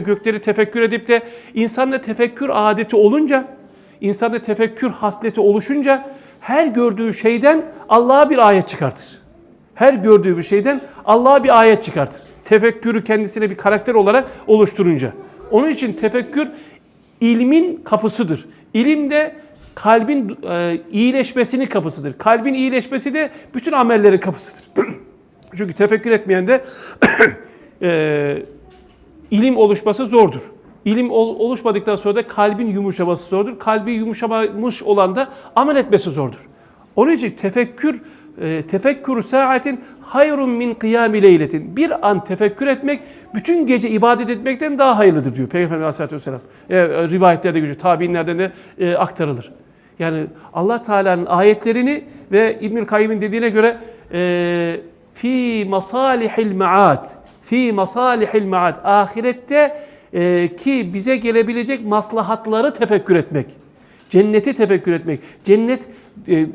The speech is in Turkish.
Gökleri tefekkür edip de insanda tefekkür adeti olunca, insanda tefekkür hasleti oluşunca her gördüğü şeyden Allah'a bir ayet çıkartır. Her gördüğü bir şeyden Allah'a bir ayet çıkartır. Tefekkürü kendisine bir karakter olarak oluşturunca. Onun için tefekkür ilmin kapısıdır. İlim de kalbin e, iyileşmesinin kapısıdır. Kalbin iyileşmesi de bütün amellerin kapısıdır. Çünkü tefekkür etmeyen de e, ilim oluşması zordur. İlim ol- oluşmadıktan sonra da kalbin yumuşaması zordur. Kalbi yumuşamış olan da amel etmesi zordur. Onun için tefekkür e, tefekkür saatin hayrun min kıyami leyletin. Bir an tefekkür etmek bütün gece ibadet etmekten daha hayırlıdır diyor Peygamber Aleyhisselatü Vesselam. E, rivayetlerde geçiyor, tabiinlerden de e, aktarılır. Yani Allah Teala'nın ayetlerini ve İbnül Kayyim'in dediğine göre e, fi masalihil maat fi masalihil maat ahirette e, ki bize gelebilecek maslahatları tefekkür etmek. Cenneti tefekkür etmek. Cennet e,